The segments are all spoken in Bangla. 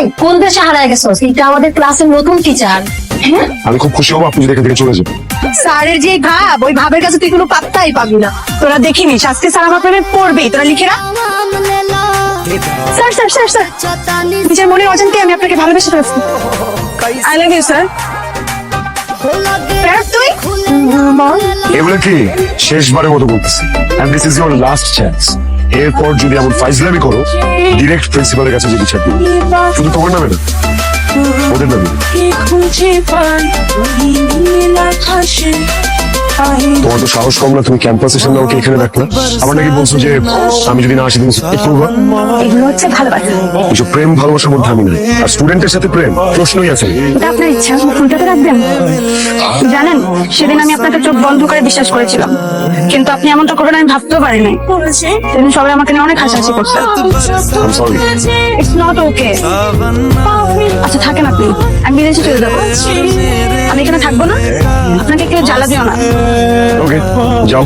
এই কোন দেশে হারায় গেছো? এটা আমাদের ক্লাসের নতুন টিচার হ্যাঁ? আমি খুব খুশি হব আপনি যদি এখান থেকে চলে যাবেন। স্যারের যে ভাব ওই ভাবের কাছে তুই কোনো পাত্তাই পাবি না। তোরা দেখিনি শাস্তি স্যার আমার প্রেমে পড়বেই। তোরা লিখে রাখ। Sir sir sir sir. নিজের মনের অজান্তে আমি আপনাকে ভালোবেসে ফেলেছি। আই লাভ ইউ স্যার তুই? এগুলো কি? শেষবারের মতো বলতেছি। And this is last chance এরপর যদি এমন ফাইজলামি করো ডিরেক্ট প্রিন্সিপালের কাছে যদি ছাড়বো শুধু তোমার নামে না, ওদের নামে। তোমার তো সাহস কম না তুমি ক্যাম্পাসের সামনে আমাকে এখানে রাখলা। আমার নাকি বলছো যে আমি যদি না আসি তুমি করব? এগুলো হচ্ছে ভালোবাসা কিছু প্রেম ভালোবাসার মধ্যে আমি নাই। আর স্টুডেন্টের সাথে প্রেম প্রশ্নই আছে। এটা আপনার ইচ্ছা ফুলটাতে রাখবেন? জানেন সেদিন আমি আপনাকে চোখ বন্ধ করে বিশ্বাস করেছিলাম। কিন্তু আপনি এমনটা করবেন আমি ভাবতেও পারি নাই সেদিন সবাই আমাকে নিয়ে অনেক হাসাহাসি করছে। ইটস নট ওকে আচ্ছা থাকেন আপনি। আমি বিদেশে চলে যাব। আমি এখানে থাকব না। ওকে যাও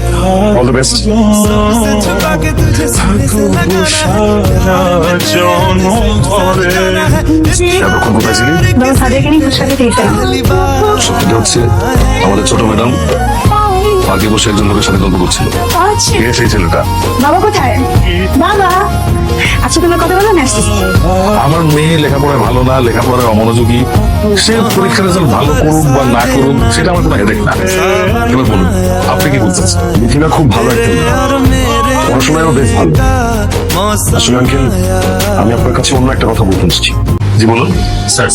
অল দ্য বেস্ট আমাদের ছোট ম্যাডাম পার্কে বসে একজন লোকের সাথে গল্প করছিল। কে সেই ছেলেটা? বাবা কোথায়? বাবা। আচ্ছা তোমার কথা বলো না আমার মেয়ে লেখাপড়ায় ভালো না লেখাপড়ায় অমনোযোগী। সে পরীক্ষার রেজাল্ট ভালো করুক বা না করুক সেটা আমার কোনো হেডেক না। এবার বলুন আপনি কি বলতে মিথিলা খুব ভালো একটা। পড়াশোনায়ও বেশ ভালো। আসলে আঙ্কেল আমি আপনার কাছে অন্য একটা কথা বলতে এসেছি। জি বলুন। স্যার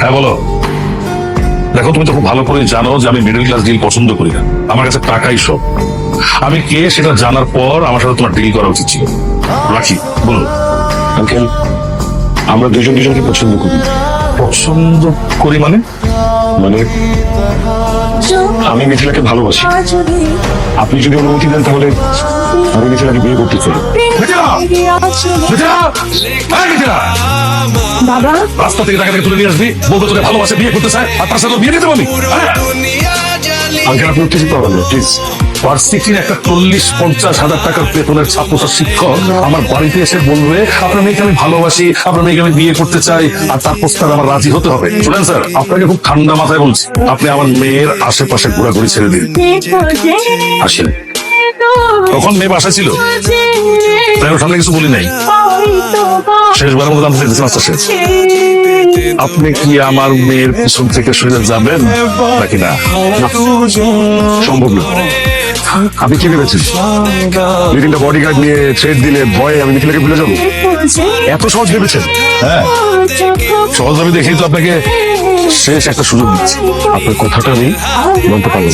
হ্যাঁ বলো। দেখো তুমি তো খুব ভালো করে জানো যে আমি মিডল ক্লাস ডিল পছন্দ করি না। আমার কাছে টাকাই সব। আমি কে সেটা জানার পর আমার সাথে তোমার ডিল করা উচিত ছিল। রাখি বলো। আঙ্কেল আমরা দুজন দুজনকে পছন্দ করি। পছন্দ করি মানে? মানে আমি মিথিলাকে ভালোবাসি। আপনি যদি অনুমতি দেন তাহলে আমি মিথিলাকে বিয়ে করতে চাই। মিথিলা! বাবা। রাস্তা থেকে টাকা থেকে তুলে নিয়ে আসবি। বলতো তোকে ভালোবাসে বিয়ে করতে চাই আর তার সাথে বিয়ে নিতে পারবি। আঙ্কেল আপনি উত্তেজিত হবেন না প্লিজ ভার্সিটির একটা চল্লিশ পঞ্চাশ হাজার টাকার বেতনের ছাত্রছাত্র শিক্ষক আমার বাড়িতে এসে বলবে আপনার মেয়েকে আমি ভালোবাসি আপনার মেয়েকে আমি বিয়ে করতে চাই আর তার প্রস্তাবে আমার রাজি হতে হবে। শুনেন স্যার আপনাকে খুব ঠান্ডা মাথায় বলছি আপনি আমার মেয়ের আশেপাশে ঘোরাঘুরি ছেড়ে দিন। আসেন। তখন মেয়ে বাসায় ছিল? তাই সামনে কিছু বলি নাই। শেষবার মতো জানতে চাইতেছি মাস্টার শেষ। আপনি কি আমার মেয়ের পিছন থেকে সরে যাবেন নাকি না? সম্ভব না। আপনি কি ভেবেছেন? দুই তিনটা বডিগার্ড নিয়ে থ্রেড দিলে ভয়ে আমি মিথিলাকে ভুলে যাব? এত সহজ ভেবেছেন? হ্যাঁ। সহজ আমি দেখেই তো আপনাকে শেষ একটা সুযোগ দিচ্ছি। আপনার কথাটা আমি মানতে পারব।